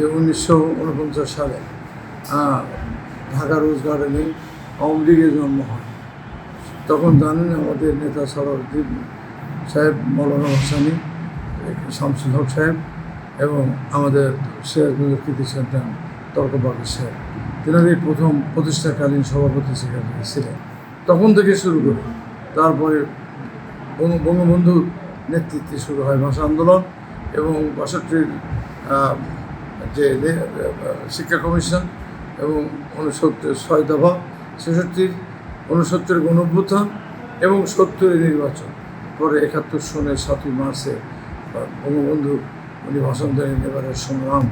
যে উনিশশো উনপঞ্চাশ সালে ঢাকা রোজ গার্ডেনে আওয়ামী লীগের জন্ম হয়। তখন জানেন আমাদের নেতা সরদ্দীপ সাহেব, মৌলানা হোসানি, শামসুল হক সাহেব এবং আমাদের সিরাজগঞ্জ কৃতি সন্তান তর্কবাগের সাহেব। তেনারই প্রথম প্রতিষ্ঠাকালীন সভাপতি সেখানে ছিলেন। তখন থেকে শুরু করে তারপরে বঙ্গ- বঙ্গবন্ধুর নেতৃত্বে শুরু হয় ভাষা আন্দোলন এবং বাষট্টির যে শিক্ষা কমিশন এবং উনসত্তর, ছয় দফা, ছেষট্টির উনসত্তরের গণভ্যুত্থান এবং সত্তরের নির্বাচন। পরে একাত্তর সনের সাতই মার্চে বঙ্গবন্ধু উনি ভাষণ দেন, এবারের সংগ্রাম,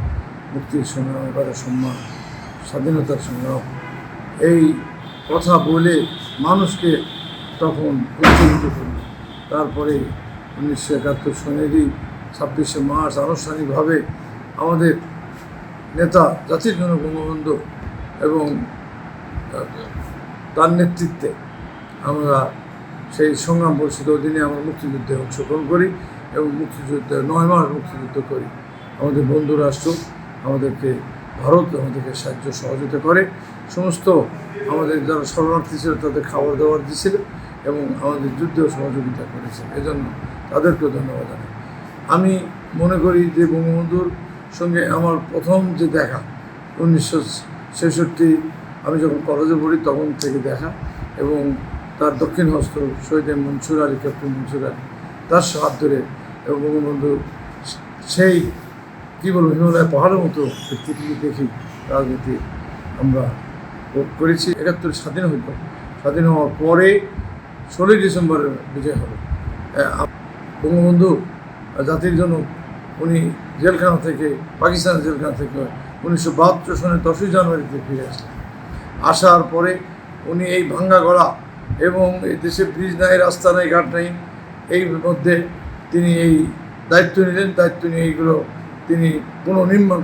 মুক্তির সংগ্রাম, এবারের সম্মান, স্বাধীনতার সংগ্রাম। এই কথা বলে মানুষকে তখন উজ্জীবিত করল। তারপরে উনিশশো একাত্তর সনেরই ছাব্বিশে মার্চ আনুষ্ঠানিকভাবে আমাদের নেতা, জাতির জনক বঙ্গবন্ধু এবং তার নেতৃত্বে আমরা সেই সংগ্রাম পরিষদের অধীনে আমরা মুক্তিযুদ্ধে অংশগ্রহণ করি এবং মুক্তিযুদ্ধে নয় মাস মুক্তিযুদ্ধ করি। আমাদের বন্ধু রাষ্ট্র আমাদেরকে, ভারত আমাদেরকে সাহায্য সহযোগিতা করে। সমস্ত আমাদের যারা শরণার্থী ছিল তাদের খাবার দাবার দিয়েছিল এবং আমাদের যুদ্ধেও সহযোগিতা করেছে। এজন্য তাদেরকেও ধন্যবাদ আমি মনে করি যে বঙ্গবন্ধুর সঙ্গে আমার প্রথম যে দেখা উনিশশো ছেষট্টি আমি যখন কলেজে পড়ি তখন থেকে দেখা এবং তার দক্ষিণ হস্ত শহীদ মনসুর আলী ক্যাপ্টেন মনসুর আলী তার হাত ধরে এবং বঙ্গবন্ধু সেই কী বলব হিমালয় পাহাড়ের মতো ব্যক্তিটি দেখি রাজনীতি আমরা করেছি। একাত্তর স্বাধীন হইল। স্বাধীন হওয়ার পরে ষোলোই ডিসেম্বর বিজয় আহ, বঙ্গবন্ধু জাতির জন্য উনি জেলখানা থেকে, পাকিস্তানের জেলখানা থেকে উনিশশো বাহাত্তর সনের দশই জানুয়ারিতে ফিরে আসলেন আসার পরে উনি এই ভাঙ্গা গড়া এবং এই দেশে ব্রিজ নাই, রাস্তা নাই, ঘাট নাই, এই মধ্যে তিনি এই দায়িত্ব নিলেন। দায়িত্ব নিয়ে এইগুলো তিনি পুনর্নির্মাণ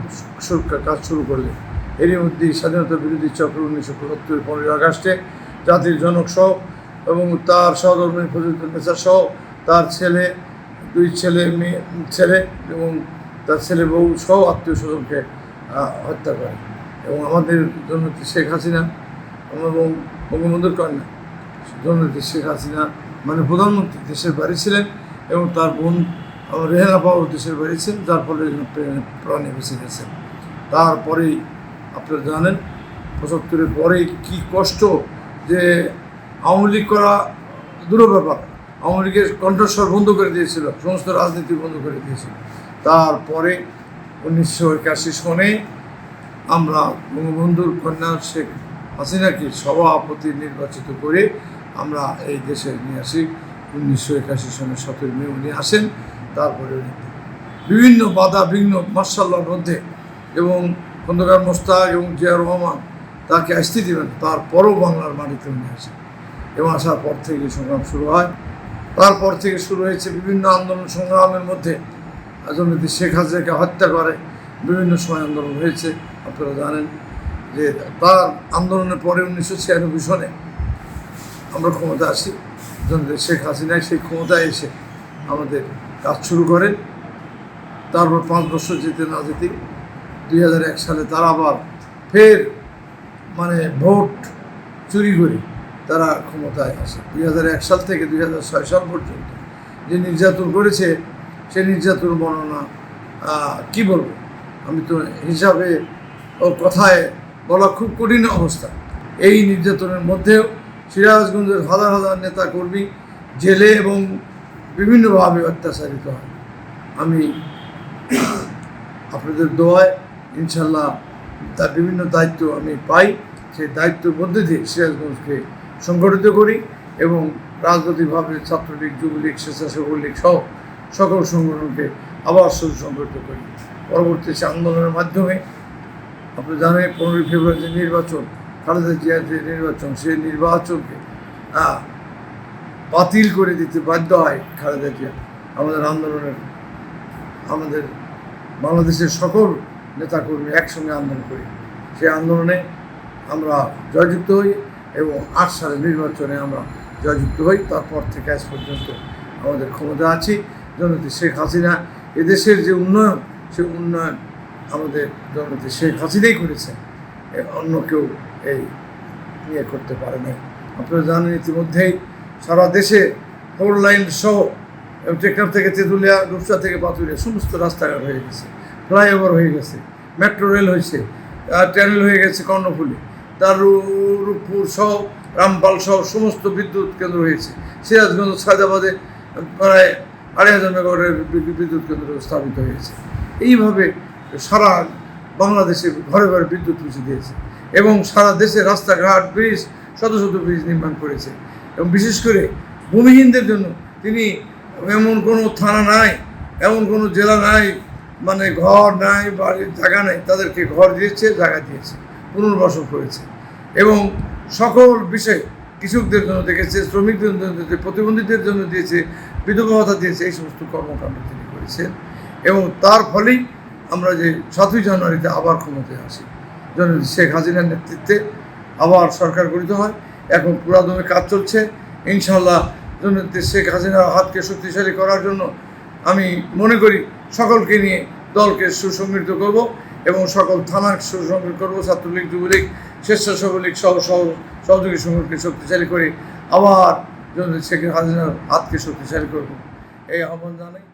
কাজ শুরু করলেন। এরই মধ্যে স্বাধীনতা বিরোধী চক্র উনিশশো পঁচাত্তর পনেরোই আগস্টে জাতির জনক সহ এবং তার সহধর্মী ফজলুদ্দিন নেসা সহ তার ছেলে দুই ছেলে, মেয়ে, ছেলে এবং তার ছেলে বউ সহ আত্মীয় স্বজনকে হত্যা করে এবং আমাদের জননেত্রী শেখ হাসিনা এবং বঙ্গবন্ধুর কন্যা জননেত্রী শেখ হাসিনা মানে প্রধানমন্ত্রী দেশের বাড়ি ছিলেন এবং তার বোন রেহানা পাওয়ার দেশের বাড়ি ছিলেন, যার ফলে প্রাণে বেঁচে গেছেন তারপরেই আপনারা জানেন, পঁচাত্তরের পরে কি কষ্ট যে আওয়ামী লীগ করা দূর ব্যাপার। আওয়ামী লীগের কণ্ঠস্বর বন্ধ করে দিয়েছিল, সমস্ত রাজনীতি বন্ধ করে দিয়েছিল। তারপরে উনিশশো একাশি সনে আমরা বঙ্গবন্ধুর কন্যা শেখ হাসিনাকে সভাপতি নির্বাচিত করে আমরা এই দেশে নিয়ে আসি। উনিশশো একাশি সনে সতেরো মে উনি আসেন, তারপরে বিভিন্ন বাধা বিঘ্ন মার্শাল্লার মধ্যে এবং খন্দকার মোস্তাক এবং জিয়া রহমান তাকে আসতে দেবেন, তারপরও বাংলার মাটিতে উনি আসেন। এবং আসার পর থেকে সংগ্রাম শুরু হয়। তারপর থেকে শুরু হয়েছে বিভিন্ন আন্দোলন সংগ্রামের মধ্যে। রাজনীতি শেখ হাসিনাকে হত্যা করে, বিভিন্ন সময় আন্দোলন হয়েছে। আপনারা জানেন যে তার আন্দোলনের পরে উনিশশো ছিয়ানব্বই সনে আমরা ক্ষমতা আসি। জনতা শেখ হাসিনায় সেই ক্ষমতায় এসে আমাদের কাজ শুরু করেন। তারপর পাঁচ বছর যেতে না যেতে দুই হাজার এক সালে তারা আবার ফের মানে ভোট চুরি করে তারা ক্ষমতায় আসে। দুই হাজার এক সাল থেকে দুই হাজার ছয় সাল পর্যন্ত যে নির্যাতন করেছে, সে নির্যাতন বর্ণনা কি বলব? আমি তো হিসাবে ও কথায় বলা খুব কঠিন অবস্থা। এই নির্যাতনের মধ্যেও সিরাজগঞ্জের হাজার হাজার নেতা কর্মী জেলে এবং বিভিন্নভাবে অত্যাচারিত হয়। আমি আপনাদের দোয়ায় ইনশাল্লাহ তার বিভিন্ন দায়িত্ব আমি পাই। সেই দায়িত্বের মধ্যে দিয়ে সিরাজগঞ্জকে সংগঠিত করি এবং রাজনৈতিকভাবে ছাত্রলীগ, যুবলীগ, স্বেচ্ছাসেবক লীগ সহ সকল সংগঠনকে আবার সুসংগঠিত করি। পরবর্তী আন্দোলনের মাধ্যমে আপনি জানেন, পনেরোই ফেব্রুয়ারি যে নির্বাচন, খালেদা জিয়ার যে নির্বাচন, সেই নির্বাচনকে বাতিল করে দিতে বাধ্য হয় খালেদা জিয়া। আমাদের আন্দোলনের, আমাদের বাংলাদেশের সকল নেতাকর্মী একসঙ্গে আন্দোলন করি। সেই আন্দোলনে আমরা জয়যুক্ত হই। এবং আট সালের নির্বাচনে আমরা জয়যুক্ত হই। তারপর থেকে আজ পর্যন্ত আমাদের ক্ষমতা আছি। জনতি শেখ হাসিনা, এদেশের যে উন্নয়ন, সে উন্নয়ন আমাদের জননেত্রী শেখ হাসিনাই করেছে। অন্য কেউ এই ইয়ে করতে পারে নাই। আপনারা জানেন ইতিমধ্যেই সারা দেশে ফোর লাইন সহ এবং টেকনাফ থেকে তেঁতুলিয়া রূপসা থেকে পাতুলিয়া সমস্ত রাস্তাঘাট হয়ে গেছে। ফ্লাইওভার হয়ে গেছে। মেট্রো রেল হয়েছে। ট্যানেল হয়ে গেছে কর্ণফুলি। তার সহ, রামপাল সহ সমস্ত বিদ্যুৎ কেন্দ্র হয়েছে সিরাজগঞ্জ সায়দাবাদে প্রায় আড়াই হাজার মেগাওয়াটের বিদ্যুৎ কেন্দ্র স্থাপিত হয়েছে। এইভাবে সারা বাংলাদেশে ঘরে ঘরে বিদ্যুৎ পৌঁছে দিয়েছে এবং সারা দেশে রাস্তাঘাট, ব্রিজ, শত শত ব্রিজ নির্মাণ করেছে। এবং বিশেষ করে ভূমিহীনদের জন্য তিনি এমন কোনো থানা নাই, এমন কোনো জেলা নাই মানে ঘর নাই, বাড়ির জায়গা নাই, তাদেরকে ঘর দিয়েছে, জায়গা দিয়েছে। পুনর্বাসন করেছে। এবং সকল বিষয়ে কৃষকদের জন্য দেখেছে, শ্রমিকদের জন্য দিয়েছে, প্রতিবন্ধীদের জন্য দিয়েছে, বিধবা ভাতা দিয়েছে, এই সমস্ত কর্মকাণ্ড তিনি করেছেন। এবং তার ফলেই আমরা যে সাতই জানুয়ারিতে আবার ক্ষমতায় আসি। শেখ হাসিনার নেতৃত্বে আবার সরকার গঠিত হয়। এখন পুরাদমে কাজ চলছে। ইনশাল্লাহ জননেত্রী শেখ হাসিনার হাতকে শক্তিশালী করার জন্য আমি মনে করি সকলকে নিয়ে দলকে সুসমৃদ্ধ করব। এবং সকল থানার সংগ্রহ করব, ছাত্রলীগ, যুবলীগ স্বেচ্ছাসেবক লীগ সহ সহ সহযোগী সংগঠনকে শক্তিশালী করে আবার শেখ হাসিনার হাতকে শক্তিশালী করব। এই আহ্বান জানাই।